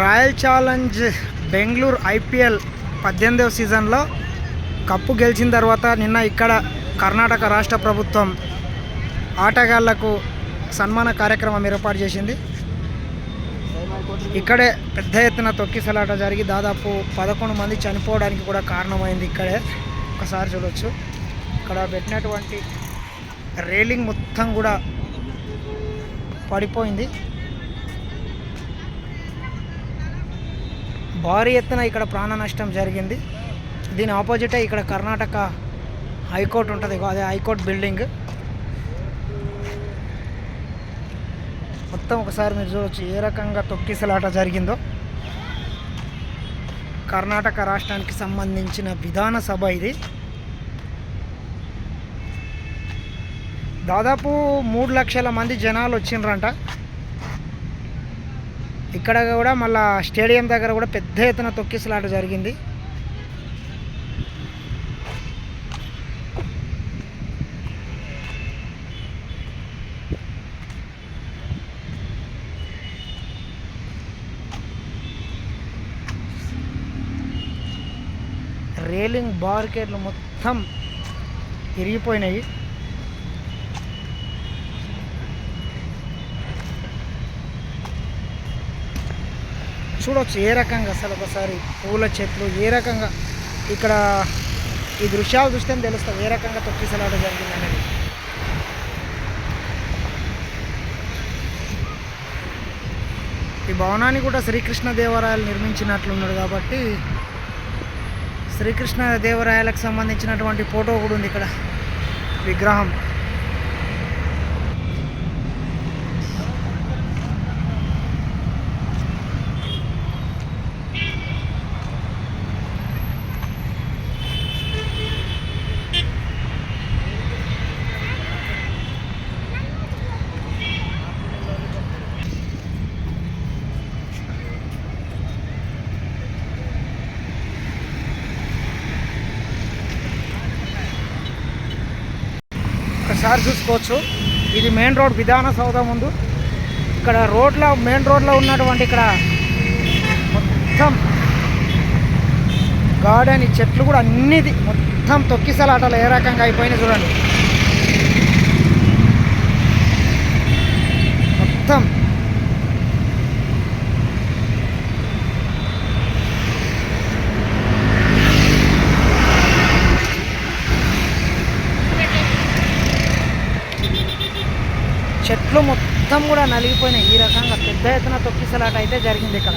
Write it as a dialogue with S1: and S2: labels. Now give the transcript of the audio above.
S1: Royal challenge Bengaluru IPL పద్దెనిమిదవ సీజన్లో cup గెలిచిన తర్వాత నిన్న ఇక్కడ కర్ణాటక రాష్ట్ర ప్రభుత్వం ఆటగాళ్ళకు సన్మాన కార్యక్రమం ఏర్పాటు చేసింది. ఇక్కడే పెద్ద ఎత్తున తొక్కిసలాట జరిగి దాదాపు పదకొండు మంది చనిపోవడానికి కూడా కారణమైంది ఇక్కడే. ఒకసారి చూడొచ్చు. ఇక్కడ పెట్టినటువంటి రేలింగ్ మొత్తం కూడా పడిపోయింది. భారీ ఎత్తున ఇక్కడ ప్రాణ నష్టం జరిగింది. దీని ఆపోజిటే ఇక్కడ కర్ణాటక హైకోర్టు ఉంటుంది. అదే హైకోర్టు బిల్డింగ్. మొత్తం ఒకసారి మీరు చూడవచ్చు ఏ రకంగా తొక్కిసలాట జరిగిందో. కర్ణాటక రాష్ట్రానికి సంబంధించిన విధానసభ ఇది. దాదాపు మూడు లక్షల మంది జనాలు వచ్చిండ్రంట. ఇక్కడ కూడా మళ్ళా స్టేడియం దగ్గర కూడా పెద్ద ఎత్తున తొక్కిసలాట జరిగింది. రేలింగ్ బార్కెట్లు మొత్తం ఇరిగిపోయినాయి. చూడొచ్చు ఏ రకంగా అసలు ఒకసారి పూల చెట్లు ఏ రకంగా ఇక్కడ ఈ దృశ్యాలు చూస్తే తెలుస్తుంది ఏ రకంగా తొక్కిసలాట జరిగింది అనేది. ఈ భవనాన్ని కూడా శ్రీకృష్ణ దేవరాయలు నిర్మించినట్లున్నాడు కాబట్టి శ్రీకృష్ణ దేవరాయలకు సంబంధించినటువంటి ఫోటో కూడా ఉంది ఇక్కడ విగ్రహం. ఒకసారి చూసుకోవచ్చు. ఇది మెయిన్ రోడ్ విధాన సౌధ ముందు. ఇక్కడ రోడ్లో మెయిన్ రోడ్లో ఉన్నటువంటి ఇక్కడ మొత్తం గార్డెన్ ఈ చెట్లు కూడా అన్నిది మొత్తం తొక్కిసలాటలు ఏ రకంగా అయిపోయినాయి చూడండి. మొత్తం చెట్లు మొత్తం కూడా నలిగిపోయినాయి. ఈ రకంగా పెద్ద ఎత్తున తొక్కిసలాట అయితే జరిగింది ఇక్కడ.